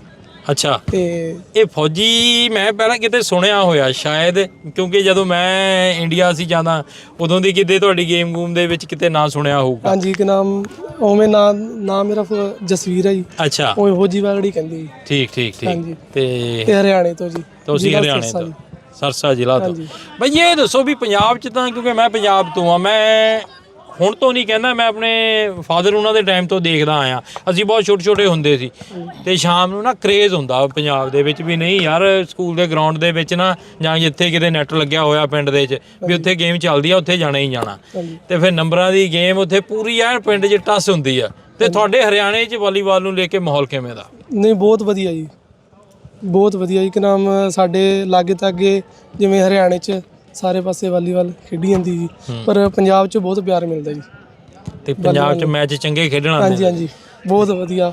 ਅੱਛਾ। ਤੇ ਇਹ ਫੌਜੀ ਮੈਂ ਪਹਿਲਾਂ ਕਿਤੇ ਸੁਣਿਆ ਹੋਇਆ ਸ਼ਾਇਦ ਕਿਉਂਕਿ ਜਦੋਂ ਮੈਂ ਇੰਡੀਆ ਸੀ ਜਾਂਦਾ ਉਦੋਂ ਦੀ ਕਿਤੇ ਤੁਹਾਡੀ ਗੇਮ ਗੂਮ ਦੇ ਵਿੱਚ ਕਿਤੇ ਨਾਂ ਸੁਣਿਆ ਹੋਊਗਾ। ਹਾਂਜੀ ਕਿ ਨਾਮ ਉਵੇਂ ਨਾਮ ਨਾਮ ਮੇਰਾ ਫ- ਜਸਵੀਰ ਹੈ ਜੀ। ਅੱਛਾ। ਉਵੇਂ ਫੌਜੀ ਵਾਗੜੀ ਕਹਿੰਦੇ ਜੀ। ਠੀਕ ਠੀਕ ਠੀਕ। ਹਾਂਜੀ। ਤੇ ਤੇ ਹਰਿਆਣੇ ਤੋਂ ਜੀ। ਤੁਸੀਂ ਜ਼ਿਲ੍ਹਾ ਹਰਿਆਣੇ ਸਿਰਸਾ ਤੋਂ। ਜੀ। ਸਰਸਾ ਜ਼ਿਲ੍ਹਾ ਤੋਂ। ਹਾਂਜੀ। ਬਈ ਇਹ ਦੱਸੋ ਵੀ ਪੰਜਾਬ ਚ ਤਾਂ ਕਿਉਂਕਿ ਮੈਂ ਪੰਜਾਬ ਤੋਂ ਆ ਮੈਂ ਹੁਣ ਤੋਂ ਨਹੀਂ ਕਹਿੰਦਾ, ਮੈਂ ਆਪਣੇ ਫਾਦਰ ਉਹਨਾਂ ਦੇ ਟਾਈਮ ਤੋਂ ਦੇਖਦਾ ਆਇਆ। ਅਸੀਂ ਬਹੁਤ ਛੋਟੇ ਛੋਟੇ ਹੁੰਦੇ ਸੀ। ਤੇ ਸ਼ਾਮ ਨੂੰ ਨਾ ਕ੍ਰੇਜ਼ ਹੁੰਦਾ ਪੰਜਾਬ ਦੇ ਵਿੱਚ ਵੀ ਨਹੀਂ ਯਾਰ ਸਕੂਲ ਦੇ ਗਰਾਊਂਡ ਦੇ ਵਿੱਚ ਨਾ ਜਾਂ ਜਿੱਥੇ ਕਿਤੇ ਨੈਟ ਲੱਗਿਆ ਹੋਇਆ ਪਿੰਡ ਦੇ ਵਿੱਚ, ਵੀ ਉੱਥੇ ਗੇਮ ਚੱਲਦੀ ਆ, ਉੱਥੇ ਜਾਣਾ ਹੀ ਜਾਣਾ। ਹਾਂਜੀ। ਤੇ ਫਿਰ ਨੰਬਰਾਂ ਦੀ ਗੇਮ ਉੱਥੇ ਪੂਰੀ ਐਨ ਪਿੰਡ 'ਚ ਟੱਸ ਹੁੰਦੀ ਆ। ਤੇ ਤੁਹਾਡੇ ਹਰਿਆਣੇ 'ਚ ਵਾਲੀਬਾਲ ਨੂੰ ਲੈ ਕੇ ਮਾਹੌਲ ਕਿਵੇਂ ਦਾ? ਨਹੀਂ, ਬਹੁਤ ਵਧੀਆ ਜੀ। ਬਹੁਤ ਵਧੀਆ ਜੀ। ਕਿ ਨਾਮ, ਸਾਡੇ ਲਾਗੇ ਤਾਗੇ ਜਿਵੇਂ ਹਰਿਆਣੇ 'ਚ ਸਾਰੇ ਪਾਸੇ ਵਾਲੀਬਾਲ ਖੇਡੀ ਜਾਂਦੀ ਜੀ। ਪਰ ਪੰਜਾਬ 'ਚ ਬਹੁਤ ਪਿਆਰ ਮਿਲਦਾ ਜੀ। ਤੇ ਪੰਜਾਬ 'ਚ ਮੈਚ ਚੰਗੇ ਖੇਡਣ ਆਉਂਦੇ ਹਾਂਜੀ ਹਾਂਜੀ। ਬਹੁਤ ਵਧੀਆ।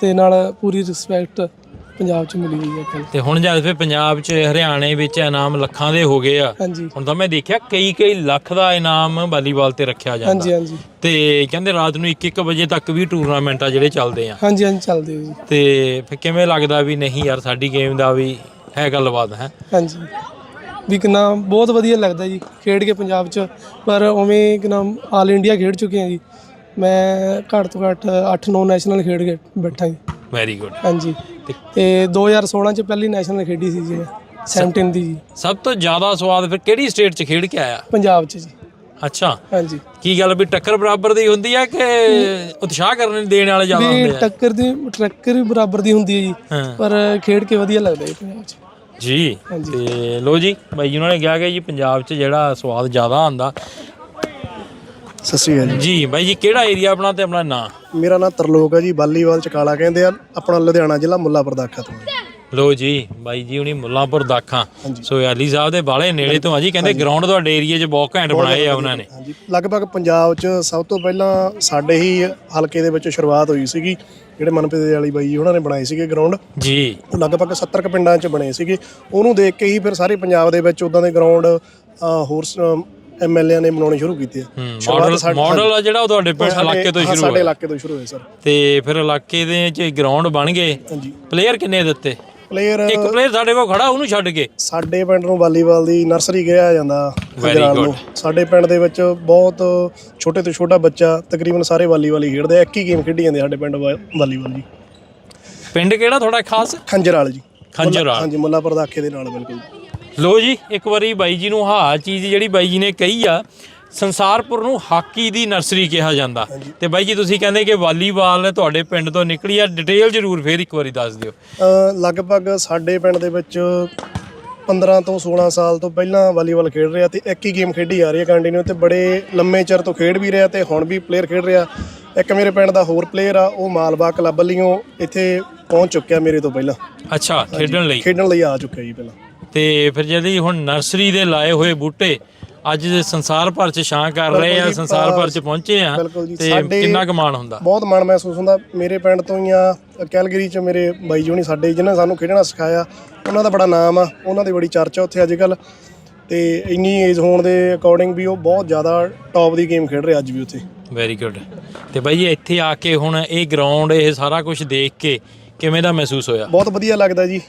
ਤੇ ਨਾਲ ਪੂਰੀ ਰਿਸਪੈਕਟ ਪੰਜਾਬ 'ਚ ਮਿਲੀ ਹੋਈ ਹੈ। ਤੇ ਹੁਣ ਜਦ ਫਿਰ ਪੰਜਾਬ 'ਚ ਹਰਿਆਣੇ ਵਿੱਚ ਇਨਾਮ ਲੱਖਾਂ ਦੇ ਹੋ ਗਏ ਆ ਹਾਂਜੀ। ਹੁਣ ਤਾਂ ਮੈਂ ਦੇਖਿਆ ਕਈ ਕਈ ਲੱਖ ਦਾ ਇਨਾਮ ਵਾਲੀਬਾਲ ਤੇ ਰੱਖਿਆ ਹਾਂਜੀ ਜਾਂਦਾ। ਹਾਂਜੀ ਤੇ ਕਹਿੰਦੇ ਰਾਤ ਨੂੰ 1-1 ਵਜੇ ਤੱਕ ਵੀ ਟੂਰਨਾਮੈਂਟ ਆ ਜਿਹੜੇ ਚੱਲਦੇ ਆ। ਹਾਂਜੀ ਹਾਂਜੀ ਚੱਲਦੇ ਜੀ। ਤੇ ਫਿਰ ਕਿਵੇਂ ਲੱਗਦਾ ਵੀ ਨਹੀਂ ਯਾਰ ਸਾਡੀ ਗੇਮ ਦਾ ਵੀ ਹੈ ਗੱਲਬਾਤ ਹੈ? ਹਾਂਜੀ। ਵੀ ਕਿ ਨਾਮ ਬਹੁਤ ਵਧੀਆ ਲੱਗਦਾ ਜੀ ਖੇਡ ਕੇ ਪੰਜਾਬ 'ਚ। ਪਰ ਉਵੇਂ ਕਿ ਨਾਮ ਆਲ ਇੰਡੀਆ ਖੇਡ ਚੁੱਕੇ ਹਾਂ ਜੀ। ਮੈਂ ਘੱਟ ਤੋਂ ਘੱਟ 8-9 ਨੈਸ਼ਨਲ ਖੇਡ ਕੇ ਬੈਠਾ ਜੀ। ਵੈਰੀ ਗੁੱਡ ਹਾਂਜੀ। ਤੇ 2016 ਚ ਪਹਿਲੀ ਨੈਸ਼ਨਲ ਖੇਡੀ ਸੀ ਜੀ ਮੈਂ 17 ਦੀ ਜੀ। ਸਭ ਤੋਂ ਜ਼ਿਆਦਾ ਸਵਾਦ ਫਿਰ ਕਿਹੜੀ ਸਟੇਟ 'ਚ ਖੇਡ ਕੇ ਆਇਆ? ਪੰਜਾਬ ਚ ਜੀ। ਅੱਛਾ। ਹਾਂਜੀ। ਕੀ ਗੱਲ ਵੀ ਟੱਕਰ ਬਰਾਬਰ ਦੀ ਹੁੰਦੀ ਆ ਕਿ ਉਤਸ਼ਾਹ ਕਰਨ ਦੇਣ ਵਾਲੇ ਜ਼ਿਆਦਾ ਹੁੰਦੇ ਆ? ਟੱਕਰ ਦੀ ਟੱਕਰ ਵੀ ਬਰਾਬਰ ਦੀ ਹੁੰਦੀ ਹੈ ਜੀ। ਹਾਂ। ਪਰ ਖੇਡ ਕੇ ਵਧੀਆ ਲੱਗਦਾ ਜੀ ਪੰਜਾਬ ਚ। ਜੀ। ਤੇ ਲੋ ਜੀ ਬਾਈ ਜੀ ਉਹਨਾਂ ਨੇ ਕਿਹਾ ਕਿ ਜੀ ਪੰਜਾਬ 'ਚ ਜਿਹੜਾ ਸਵਾਦ ਜ਼ਿਆਦਾ ਆਂਦਾ ਸਤਿ ਸ਼੍ਰੀ ਅਕਾਲ ਜੀ। ਬਾਈ ਜੀ ਕਿਹੜਾ ਏਰੀਆ ਆਪਣਾ ਤੇ ਆਪਣਾ ਨਾਂ? ਜੀ ਮੇਰਾ ਨਾਮ ਤਰਲੋਕ ਹੈ ਜੀ ਬਾਲੀਵਾਲ ਚਕਾਲਾ ਕਹਿੰਦੇ ਆ ਆਪਣਾ ਲੁਧਿਆਣਾ ਜ਼ਿਲ੍ਹਾ ਮੁੱਲਾਪੁਰ ਦਾਖਾ ਤੋਂ ਲੋ ਜੀ ਬਾਈ ਜੀ ਹੁਣੀ ਮੁੱਲਾਂਪੁਰ ਦਾਖਾਂ ਸੋ ਯਾਲੀ ਸਾਹਿਬ ਦੇ ਬਾਲੇ ਨੇੜੇ ਤੋਂ ਆ ਜੀ ਕਹਿੰਦੇ ਗਰਾਊਂਡ ਤੁਹਾਡੇ ਏਰੀਆ 'ਚ ਬਹੁਤ ਘੈਂਟ ਬਣਾਏ ਆ ਉਹਨਾਂ ਨੇ। ਹਾਂਜੀ ਲਗਭਗ ਪੰਜਾਬ 'ਚ ਸਭ ਤੋਂ ਪਹਿਲਾਂ ਸਾਡੇ ਹੀ ਹਲਕੇ ਦੇ ਵਿੱਚ ਸ਼ੁਰੂਆਤ ਹੋਈ ਸੀਗੀ। ਜਿਹੜੇ ਮਨਪ੍ਰੀਤ ਵਾਲੀ ਬਾਈ ਉਹਨਾਂ ਨੇ ਬਣਾਏ ਸੀਗੇ ਗਰਾਊਂਡ ਜੀ। ਉਹ ਲਗਭਗ 70 ਕੁ ਪਿੰਡਾਂ 'ਚ ਬਣੇ ਸੀਗੇ। ਉਹਨੂੰ ਦੇਖ ਕੇ ਹੀ ਫਿਰ ਸਾਰੇ ਪੰਜਾਬ ਦੇ ਵਿੱਚ ਉਦਾਂ ਦੇ ਗਰਾਊਂਡ ਹੋਰ ਐਮਐਲਏ ਨੇ ਬਣਾਉਣੇ ਸ਼ੁਰੂ ਕੀਤੇ ਮਾਡਲ ਮਾਡਲ ਆ ਜਿਹੜਾ ਉਹ ਤੁਹਾਡੇ ਪਿੰਡ ਸਾਡੇ- ਇਲਾਕੇ ਤੋਂ ਸ਼ੁਰੂ ਸਾਡੇ ਹੋਇਆ। ਇਲਾਕੇ ਤੋਂ ਸ਼ੁਰੂ ਹੋਏ ਸਰ। ਤੇ ਫਿਰ ਇਲਾਕੇ ਦੇ 'ਚ ਗਰਾਊਂਡ ਬਣ ਗਏ। ਹਾਂਜੀ। ਪਲੇਅਰ ਕਿੰਨੇ ਦਿੱਤੇ? ਪਲੇਅਰ ਇੱਕ ਪਲੇਅਰ ਸਾਡੇ ਕੋਲ ਖੜਾ ਉਹਨੂੰ ਛੱਡ ਕੇ। ਸਾਡੇ ਪਿੰਡ ਨੂੰ ਵਾਲੀਬਾਲ ਦੀ ਨਰਸਰੀ ਕਿਹਾ ਜਾਂਦਾ. ਨੂੰ। ਸਾਡੇ ਪਿੰਡ ਦੇ ਵਿੱਚ ਬਹੁਤ ਛੋਟੇ ਤੋਂ ਛੋਟਾ ਬੱਚਾ ਤਕਰੀਬਨ ਸਾਰੇ ਵਾਲੀਬਾਲ ਹੀ ਖੇਡਦੇ ਆ। ਇੱਕ ਹੀ ਗੇਮ ਖੇਡੀ ਜਾਂਦੇ ਸਾਡੇ ਪਿੰਡ ਵਾਲੀਬਾਲ ਜੀ ਪਿੰਡ ਕਿਹੜਾ ਤੁਹਾਡਾ ਖਾਸ? ਖੰਜਰਾਲ ਜੀ। ਖੰਜਰਾਲ। ਹਾਂਜੀ ਮੁੱਲਾਪੁਰ ਦਾਖੇ ਦੇ ਨਾਲ ਬਿਲਕੁਲ। ਲੋ ਜੀ ਇੱਕ ਵਾਰੀ ਬਾਈ ਜੀ ਨੂੰ ਹਾਂ ਚੀਜ਼ ਜਿਹੜੀ ਬਾਈ ਜੀ ਨੇ ਕਹੀ ਆ ਸੰਸਾਰਪੁਰ ਨੂੰ ਹਾਕੀ ਦੀ ਨਰਸਰੀ ਕਿਹਾ ਜਾਂਦਾ। ਤੇ ਬਾਈ ਜੀ ਤੁਸੀਂ ਕਹਿੰਦੇ ਕਿ ਵਾਲੀਬਾਲ ਤੁਹਾਡੇ ਪਿੰਡ ਤੋਂ ਨਿਕਲੀ ਆ ਡਿਟੇਲ ਜ਼ਰੂਰ ਫੇਰ ਇੱਕ ਵਾਰੀ ਦੱਸ ਦਿਓ। ਅ, ਲਗਭਗ ਸਾਡੇ ਪਿੰਡ ਦੇ ਵਿੱਚ 15 ਤੋਂ 16 ਸਾਲ ਤੋਂ ਪਹਿਲਾਂ ਵਾਲੀਬਾਲ ਖੇਡ ਰਿਹਾ ਤੇ ਇੱਕ ਹੀ ਗੇਮ ਖੇਡੀ ਆ ਰਹੀ ਹੈ ਕੰਟੀਨਿਊ ਤੇ ਬੜੇ ਲੰਮੇ ਚਿਰ ਤੋਂ ਖੇਡ ਵੀ ਰਿਹਾ ਤੇ ਹੁਣ ਵੀ ਪਲੇਅਰ ਖੇਡ ਰਿਹਾ। ਇੱਕ ਮੇਰੇ ਪਿੰਡ ਦਾ ਹੋਰ ਪਲੇਅਰ ਆ ਉਹ ਮਾਲਵਾ ਕਲੱਬ ਵੱਲੋਂ ਇੱਥੇ ਪਹੁੰਚ ਚੁੱਕਿਆ ਮੇਰੇ ਤੋਂ ਪਹਿਲਾਂ। ਅੱਛਾ ਖੇਡਣ ਲਈ। ਖੇਡਣ ਲਈ ਆ ਚੁੱਕਿਆ ਜੀ ਪਹਿਲਾਂ। ਤੇ ਫਿਰ ਜਿਹੜੀ ਹੁਣ ਨਰਸਰੀ ਦੇ ਲਾਏ ਹੋਏ ਬੂਟੇ ਅੱਜ ਸੰਸਾਰ ਭਰ ਚ ਛਾਂ ਕਰ ਰਹੇ ਆ ਸੰਸਾਰ ਭਰ ਚ ਪਹੁੰਚੇ ਆ ਤੇ ਕਿੰਨਾ ਕਮਾਨ ਹੁੰਦਾ? ਬਹੁਤ ਮਾਣ ਮਹਿਸੂਸ ਹੁੰਦਾ। ਮੇਰੇ ਪਿੰਡ ਤੋਂ ਹੀ ਆ ਕੈਲਗਰੀ ਚ ਮੇਰੇ ਬਾਈ ਜੀ ਹੁਣੀ ਸਾਡੇ ਜਿਨ੍ਹਾਂ ਸਾਨੂੰ ਖੇਡਣਾ ਸਿਖਾਇਆ ਉਹਨਾਂ ਦਾ ਬੜਾ ਨਾਮ ਆ ਉਹਨਾਂ ਦੀ ਬੜੀ ਚਰਚਾ ਉੱਥੇ ਅੱਜ ਕੱਲ ਤੇ ਇੰਨੀ ਏਜ ਹੋਣ ਦੇ ਅਕੋਰਡਿੰਗ ਵੀ ਉਹ ਬਹੁਤ ਜ਼ਿਆਦਾ ਟੌਪ ਦੀ ਗੇਮ ਖੇਡ ਰਿਹਾ ਅੱਜ ਵੀ ਉੱਥੇ। ਵੈਰੀ ਗੁੱਡ ਤੇ ਬਾਈ ਜੀ ਇੱਥੇ ਆ ਕੇ ਹੁਣ ਇਹ ਗਰਾਊਂਡ ਇਹ ਸਾਰਾ ਕੁਝ ਦੇਖ ਕੇ ਕਿਵੇਂ ਦਾ ਮਹਿਸੂਸ ਹੋਇਆ? ਬਹੁਤ ਵਧੀਆ ਲੱਗਦਾ ਜੀ।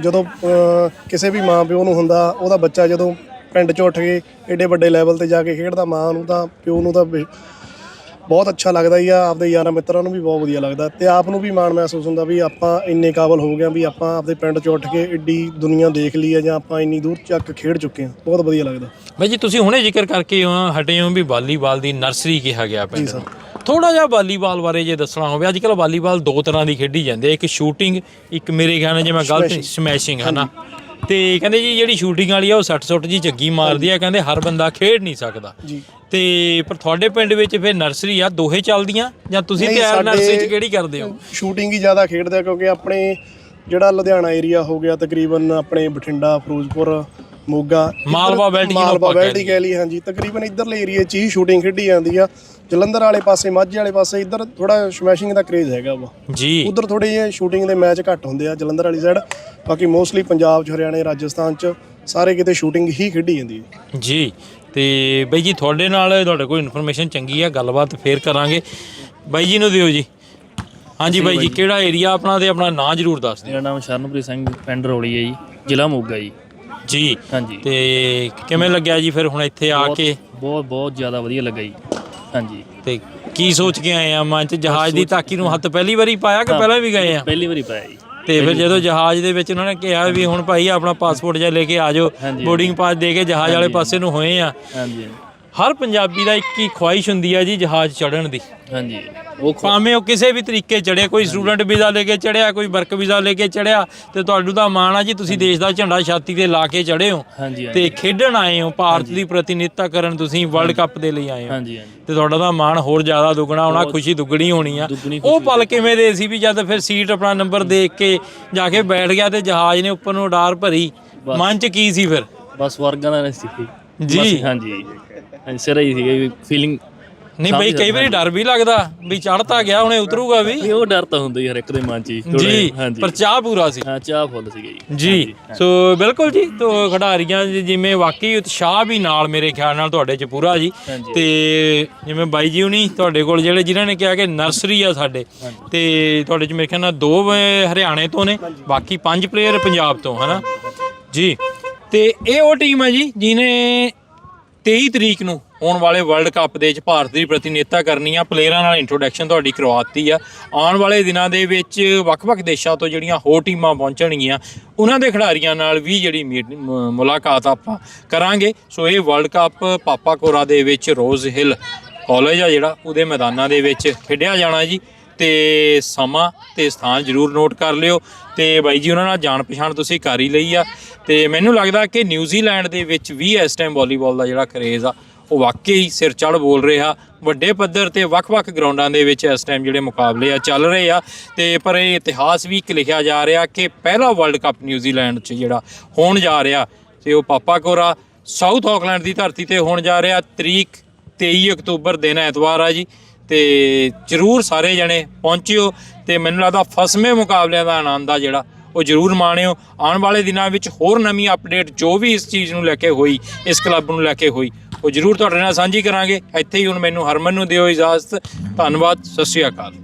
ਜਦੋਂ ਕਿਸੇ ਵੀ ਮਾਂ ਪਿਓ ਨੂੰ ਹੁੰਦਾ ਉਹਦਾ ਬੱਚਾ ਜਦੋਂ ਪਿੰਡ 'ਚ ਉੱਠ ਕੇ ਏਡੇ ਵੱਡੇ ਲੈਵਲ ਤੇ ਜਾ ਕੇ ਖੇਡਦਾ ਮਾਂ ਨੂੰ ਤਾਂ ਪਿਓ ਨੂੰ ਤਾਂ ਬਹੁਤ ਅੱਛਾ ਲੱਗਦਾ ਹੀ ਆ ਆਪਦੇ ਯਾਰਾਂ ਮਿੱਤਰਾਂ ਨੂੰ ਵੀ ਬਹੁਤ ਵਧੀਆ ਲੱਗਦਾ ਤੇ ਆਪ ਨੂੰ ਵੀ ਮਾਣ ਮਹਿਸੂਸ ਹੁੰਦਾ ਵੀ ਆਪਾਂ ਇੰਨੇ ਕਾਬਲ ਹੋ ਗਏ ਆ ਵੀ ਆਪਾਂ ਆਪਦੇ ਪਿੰਡ 'ਚ ਉੱਠ ਕੇ ਏਡੀ ਦੁਨੀਆ ਦੇਖ ਲਈ ਆ ਜਾਂ ਆਪਾਂ ਇੰਨੀ ਦੂਰ ਚੱਕ ਖੇਡ ਚੁੱਕੇ ਆ। ਬਹੁਤ ਵਧੀਆ ਲੱਗਦਾ। ਬਾਈ ਜੀ ਤੁਸੀਂ ਹੁਣੇ ਜ਼ਿਕਰ ਕਰਕੇ ਹੋ ਹਟੇ ਹੋ ਵੀ ਵਾਲੀਬਾਲ ਦੀ ਨਰਸਰੀ ਕਿਹਾ ਗਿਆ ਪਿੰਡ ਨੂੰ। ਥੋੜਾ ਜਿਹਾ ਵਾਲੀਬਾਲ ਬਾਰੇ ਜੇ ਦੱਸਣਾ ਹੋਵੇ ਅੱਜ ਕੱਲ ਵਾਲੀਬਾਲ ਦੋ ਤਰ੍ਹਾਂ ਦੀ ਖੇਡੀ ਜਾਂਦੀ ਹੈ ਇੱਕ ਸ਼ੂਟਿੰਗ ਇੱਕ ਮੇਰੇ ਖਿਆਲ ਨਾਲ ਜੇ ਮੈਂ ਗਲਤ ਸਮੈਸ਼ਿੰਗ ਹੈ ਨਾ। ਤੇ ਕਹਿੰਦੇ ਜੀ ਜਿਹੜੀ ਸ਼ੂਟਿੰਗ ਵਾਲੀ ਆ ਉਹ 60 ਸੁੱਟ ਜੀ ਜੱਗੀ ਮਾਰਦੀ ਆ ਕਹਿੰਦੇ ਹਰ ਬੰਦਾ ਖੇਡ ਨਹੀਂ ਸਕਦਾ। ਜੀ। ਤੇ ਪਰ ਤੁਹਾਡੇ ਪਿੰਡ ਵਿੱਚ ਫਿਰ ਨਰਸਰੀ ਆ ਦੋਹੇ ਚੱਲਦੀਆਂ? ਜਾਂ ਤੁਸੀਂ ਨਹੀਂ, ਤਿਆਰ ਨਰਸਰੀ 'ਚ ਕਿਹੜੀ ਕਰਦੇ ਹੋ? ਸ਼ੂਟਿੰਗ ਹੀ ਜ਼ਿਆਦਾ ਖੇਡਦੇ ਆ ਕਿਉਂਕਿ ਆਪਣੇ ਜਿਹੜਾ ਲੁਧਿਆਣਾ ਏਰੀਆ ਹੋ ਗਿਆ ਤਕਰੀਬਨ ਆਪਣੇ ਬਠਿੰਡਾ ਫਿਰੋਜ਼ਪੁਰ ਮੋਗਾ ਇੱਧਰ- ਮਾਲਵਾ ਬੈਲਟ ਜਿਹਨੂੰ ਮਾਲਵਾ ਆਪਾਂ ਬੈਲਟ ਹੀ ਕਹਿ ਲਈ ਹਾਂਜੀ। ਤਕਰੀਬਨ ਇਧਰਲੇ ਏਰੀਆ 'ਚ ਹੀ ਸ਼ੂਟਿੰਗ ਖੇਡੀ ਜਾਂਦੀ ਆ। ਜਲੰਧਰ ਵਾਲੇ ਪਾਸੇ ਮਾਝੇ ਵਾਲੇ ਪਾਸੇ ਇੱਧਰ ਥੋੜਾ ਸਮੈਸ਼ਿੰਗ ਦਾ ਕ੍ਰੇਜ਼ ਹੈਗਾ ਵਾ। ਜੀ। ਉਧਰ ਥੋੜੇ ਜਿਹੇ ਸ਼ੂਟਿੰਗ ਦੇ ਮੈਚ ਘੱਟ ਹੁੰਦੇ ਆ ਜਲੰਧਰ ਵਾਲੀ ਸਾਈਡ ਬਾਕੀ ਮੋਸਟਲੀ ਪੰਜਾਬ 'ਚ ਹਰਿਆਣੇ ਰਾਜਸਥਾਨ 'ਚ ਸਾਰੇ ਕਿਤੇ ਸ਼ੂਟਿੰਗ ਹੀ ਖੇਡੀ ਜਾਂਦੀ ਹੈ। ਜੀ ਤੇ ਬਾਈ ਜੀ ਤੁਹਾਡੇ ਨਾਲ ਤੁਹਾਡੇ ਕੋਲ ਇਨਫੋਰਮੇਸ਼ਨ ਚੰਗੀ ਆ ਗੱਲਬਾਤ ਫੇਰ ਕਰਾਂਗੇ। ਬਾਈ ਜੀ ਨੂੰ ਦਿਓ ਜੀ। ਹਾਂਜੀ ਬਾਈ ਜੀ ਕਿਹੜਾ ਏਰੀਆ ਆਪਣਾ ਤੇ ਆਪਣਾ ਨਾਂ ਜ਼ਰੂਰ ਦੱਸ ਦਿਓ। ਮੇਰਾ ਨਾਮ ਸ਼ਰਨਪ੍ਰੀਤ ਸਿੰਘ ਪਿੰਡ ਰੋਲੀ ਹੈ ਜੀ ਜ਼ਿਲ੍ਹਾ ਮੋਗਾ ਜੀ। ਜੀ ਹਾਂਜੀ। ਤੇ ਕਿਵੇਂ ਲੱਗਿਆ ਜੀ ਫਿਰ ਹੁਣ ਇੱਥੇ ਆ ਕੇ? ਬਹੁਤ ਬਹੁਤ ਜ਼ਿਆਦਾ ਵਧੀਆ ਲੱਗਾ ਜੀ। ਹਾਂਜੀ। ਤੇ ਕੀ ਸੋਚ ਕੇ ਆਏ ਆ? ਮਨ ਚ ਜਹਾਜ਼ ਦੀ ਤਾਕੀ ਨੂੰ ਹੱਥ ਪਹਿਲੀ ਵਾਰੀ ਪਾਇਆ ਕਿ ਪਹਿਲਾਂ ਵੀ ਗਏ ਆ? ਪਹਿਲੀ ਵਾਰੀ ਪਾਇਆ ਜੀ। ਤੇ ਫਿਰ ਜਦੋਂ ਜਹਾਜ਼ ਦੇ ਵਿੱਚ ਉਹਨਾਂ ਨੇ ਕਿਹਾ ਵੀ ਹੁਣ ਭਾਈ ਆਪਣਾ ਪਾਸਪੋਰਟ ਜਿਹਾ ਲੈ ਕੇ ਆ ਜਾਓ ਹਾਂਜੀ। ਬੋਰਡਿੰਗ ਪਾਸ ਦੇ ਕੇ ਜਹਾਜ਼ ਵਾਲੇ ਪਾਸੇ ਨੂੰ ਹੋਏ ਆ। ਹਾਂਜੀ। ਹਰ ਪੰਜਾਬੀ ਦਾ ਇੱਕ ਹੀ ਖੁਆਇਸ਼ ਹੁੰਦੀ ਆ ਜੀ ਜਹਾਜ਼ ਚੜਨ ਦੀ। ਹਾਂਜੀ ਉਹ ਖੁ- ਭਾਵੇਂ ਉਹ ਕਿਸੇ ਵੀ ਤਰੀਕੇ ਚੜੇ ਕੋਈ ਸਟੂਡੈਂਟ ਵੀਜ਼ਾ ਲੈ ਕੇ ਚੜਿਆ ਕੋਈ ਵਰਕ ਵੀਜ਼ਾ ਲੈ ਕੇ ਚੜਿਆ ਤੇ ਤੁਹਾਨੂੰ ਤਾਂ ਮਾਣ ਆ ਜੀ ਤੁਸੀਂ ਦੇਸ਼ ਦਾ ਝੰਡਾ ਛਾਤੀ ਤੇ ਲਾ ਕੇ ਚੜੇ ਹੋ। ਹਾਂਜੀ ਤੇ ਖੇਡਣ ਆਏ ਹੋ ਭਾਰਤ ਦੀ ਪ੍ਰਤੀਨਿਧਤਾ ਕਰਨ ਤੁਸੀਂ ਵਰਲਡ ਕੱਪ ਦੇ ਲਈ ਆਏ ਹੋ। ਹਾਂਜੀ ਹਾਂਜੀ। ਤੇ ਤੁਹਾਡਾ ਤਾਂ ਮਾਣ ਹੋਰ ਜ਼ਿਆਦਾ ਦੁੱਗਣਾ ਹੋਣਾ ਖੁਸ਼ੀ ਦੁੱਗਣੀ ਹੋਣੀ ਆ। ਦੁੱਗਣੀ ਉਹ ਪਲ ਕਿਵੇਂ ਦੇ ਸੀ ਵੀ ਜਦ ਫਿਰ ਸੀਟ ਆਪਣਾ ਨੰਬਰ ਦੇਖ ਕੇ ਜਾ ਕੇ ਬੈਠ ਗਿਆ ਤੇ ਜਹਾਜ਼ ਨੇ ਉੱਪਰ ਨੂੰ ਉਡਾਰ ਭਰੀ? ਮਨ ਚ ਕੀ ਸੀ ਫਿਰ? ਬਸ ਵਰਗਾਂ ਦਾ ਨਹੀਂ ਸੀ। ਜੀ। ਹਾਂਜੀ। ਸਿਰ ਹੀ ਸੀਗਾ ਫੀਲਿੰਗ ਨਹੀਂ ਬਈ ਕਈ ਵਾਰੀ ਡਰ ਵੀ ਲੱਗਦਾ ਵੀ ਚੜਤਾ ਗਿਆ ਹੁਣੇ ਉਤਰੂਗਾ ਵੀ। ਨਹੀਂ ਉਹ ਡਰ ਤਾਂ ਹੁੰਦਾ ਹੀ ਹਰ ਇੱਕ ਦੇ ਮਨ 'ਚ ਜੀ ਪਰ ਚਾਹ ਪੂਰਾ ਸੀ। ਹਾਂ ਚਾਹ ਫੁੱਲ ਸੀਗਾ ਜੀ। ਜੀ ਸੋ ਬਿਲਕੁਲ ਜੀ ਤੋ ਖਿਡਾਰੀਆਂ ਜਿਵੇਂ ਵਾਕਈ ਉਤਸ਼ਾਹ ਵੀ ਨਾਲ ਮੇਰੇ ਖਿਆਲ ਨਾਲ ਤੁਹਾਡੇ ਚ ਪੂਰਾ ਜੀ। ਤੇ ਜਿਵੇਂ ਬਾਈ ਜੀ ਹੁਣੀ ਤੁਹਾਡੇ ਕੋਲ ਜਿਹੜੇ ਜਿਨ੍ਹਾਂ ਨੇ ਕਿਹਾ ਕਿ ਨਰਸਰੀ ਆ ਸਾਡੇ ਤੇ ਤੁਹਾਡੇ ਚ ਮੇਰੇ ਖਿਆਲ ਨਾਲ ਦੋ ਹਰਿਆਣੇ ਤੋਂ ਨੇ ਬਾਕੀ ਪੰਜ ਪਲੇਅਰ ਪੰਜਾਬ ਤੋਂ ਹਨਾ? ਜੀ। ਤੇ ਇਹ ਉਹ ਟੀਮ ਹੈ ਜੀ ਜਿਨੇ 23 ਤਰੀਕ ਨੂੰ ਹੋਣ ਵਾਲੇ ਵਰਲਡ ਕੱਪ ਦੇ ਵਿੱਚ ਭਾਰਤ ਦੀ ਪ੍ਰਤੀਨਿਧਤਾ ਕਰਨੀ ਆ ਪਲੇਅਰਾਂ ਨਾਲ ਇੰਟਰੋਡਕਸ਼ਨ ਤੁਹਾਡੀ ਕਰਵਾਤੀ ਆ। ਆਉਣ ਵਾਲੇ ਦਿਨਾਂ ਦੇ ਵਿੱਚ ਵੱਖ-ਵੱਖ ਦੇਸ਼ਾਂ ਤੋਂ ਜਿਹੜੀਆਂ ਹੋਰ ਟੀਮਾਂ ਪਹੁੰਚਣਗੀਆਂ, ਉਹਨਾਂ ਦੇ ਖਿਡਾਰੀਆਂ ਨਾਲ ਵੀ ਜਿਹੜੀ ਮੀਟ- ਮੁਲਾਕਾਤ ਆਪਾਂ ਕਰਾਂਗੇ। ਸੋ ਇਹ ਵਰਲਡ ਕੱਪ ਪਾਪਾ ਕੋਰਾ ਦੇ ਵਿੱਚ ਰੋਜ਼ ਹਿੱਲ ਕਾਲਜ ਆ ਜਿਹੜਾ, ਉਹਦੇ ਮੈਦਾਨਾਂ ਦੇ ਵਿੱਚ ਖੇਡਿਆ ਜਾਣਾ ਜੀ। ਤੇ ਸਮਾਂ ਤੇ ਸਥਾਨ ਜਰੂਰ ਨੋਟ ਕਰ ਲਿਓ। ਤੇ ਬਾਈ ਜੀ, ਉਹਨਾਂ ਨਾਲ ਜਾਣ ਪਛਾਣ ਤੁਸੀਂ ਕਰ ਹੀ ਲਈ ਆ। ਤੇ ਮੈਨੂੰ ਲੱਗਦਾ ਕਿ ਨਿਊਜ਼ੀਲੈਂਡ ਦੇ ਵਿੱਚ ਵੀ ਇਸ ਟਾਈਮ ਵਾਲੀਬਾਲ ਦਾ ਜਿਹੜਾ ਕਰੇਜ਼ ਆ, ਉਹ ਵਾਕਈ ਸਿਰ ਚੜ ਬੋਲ ਰਿਹਾ। ਵੱਡੇ ਪੱਧਰ ਤੇ ਵੱਖ-ਵੱਖ ਗਰਾਊਂਡਾਂ ਦੇ ਵਿੱਚ ਇਸ ਟਾਈਮ ਜਿਹੜੇ ਮੁਕਾਬਲੇ ਆ ਚੱਲ ਰਹੇ ਆ। ਤੇ ਪਰ ਇਹ ਇਤਿਹਾਸ ਵੀ ਇੱਕ ਲਿਖਿਆ ਜਾ ਰਿਹਾ ਕਿ ਪਹਿਲਾ ਵਰਲਡ ਕੱਪ ਨਿਊਜ਼ੀਲੈਂਡ 'ਚ ਜਿਹੜਾ ਹੋਣ ਜਾ ਰਿਹਾ, ਤੇ ਉਹ ਪਾਪਾ ਕੋਰਾ ਸਾਊਥ ਆਕਲੈਂਡ ਦੀ ਧਰਤੀ ਤੇ ਹੋਣ ਜਾ ਰਿਹਾ। ਤਰੀਕ 23 ਅਕਤੂਬਰ ਦਿਨ ਐਤਵਾਰ ਆ ਜੀ। ਤੇ ਜਰੂਰ ਸਾਰੇ ਜਣੇ ਪਹੁੰਚਿਓ ਤੇ ਮੈਨੂੰ ਲੱਗਦਾ ਫਸਵੇਂ ਮੁਕਾਬਲਿਆਂ ਦਾ ਆਨੰਦ ਆ ਜਿਹੜਾ, ਉਹ ਜਰੂਰ ਮਾਣਿਓ। ਆਉਣ ਵਾਲੇ ਦਿਨਾਂ ਵਿੱਚ ਹੋਰ ਨਵੀਂ ਅਪਡੇਟ ਜੋ ਵੀ ਇਸ ਚੀਜ਼ ਨੂੰ ਲੈ ਕੇ ਹੋਈ, ਇਸ ਕਲੱਬ ਨੂੰ ਲੈ ਕੇ ਹੋਈ, ਉਹ ਜਰੂਰ ਤੁਹਾਡੇ ਨਾਲ ਸਾਂਝੀ ਕਰਾਂਗੇ। ਇੱਥੇ ਹੀ ਹੁਣ ਮੈਨੂੰ ਹਰਮਨ ਨੂੰ ਦਿਓ ਇਜਾਜ਼ਤ। ਧੰਨਵਾਦ, ਸਤਿ ਸ਼੍ਰੀ ਅਕਾਲ।